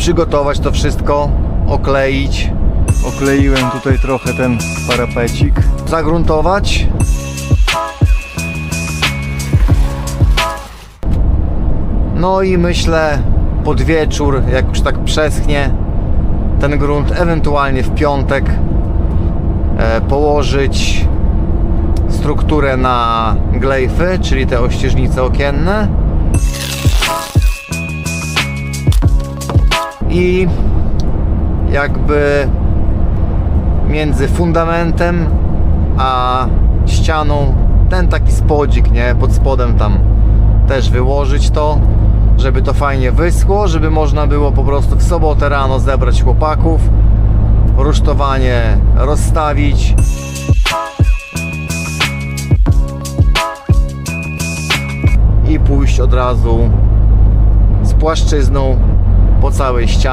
przygotować to wszystko, okleić. Okleiłem tutaj trochę ten parapecik. Zagruntować. No i myślę pod wieczór, jak już tak przeschnie ten grunt, ewentualnie w piątek e, położyć strukturę na glejfy, czyli te ościeżnice okienne. I jakby między fundamentem a ścianą ten taki spodzik, nie? Pod spodem tam też wyłożyć to, żeby to fajnie wyschło, żeby można było po prostu w sobotę rano zebrać chłopaków, rusztowanie rozstawić. I pójść od razu z płaszczyzną po całej ścianie.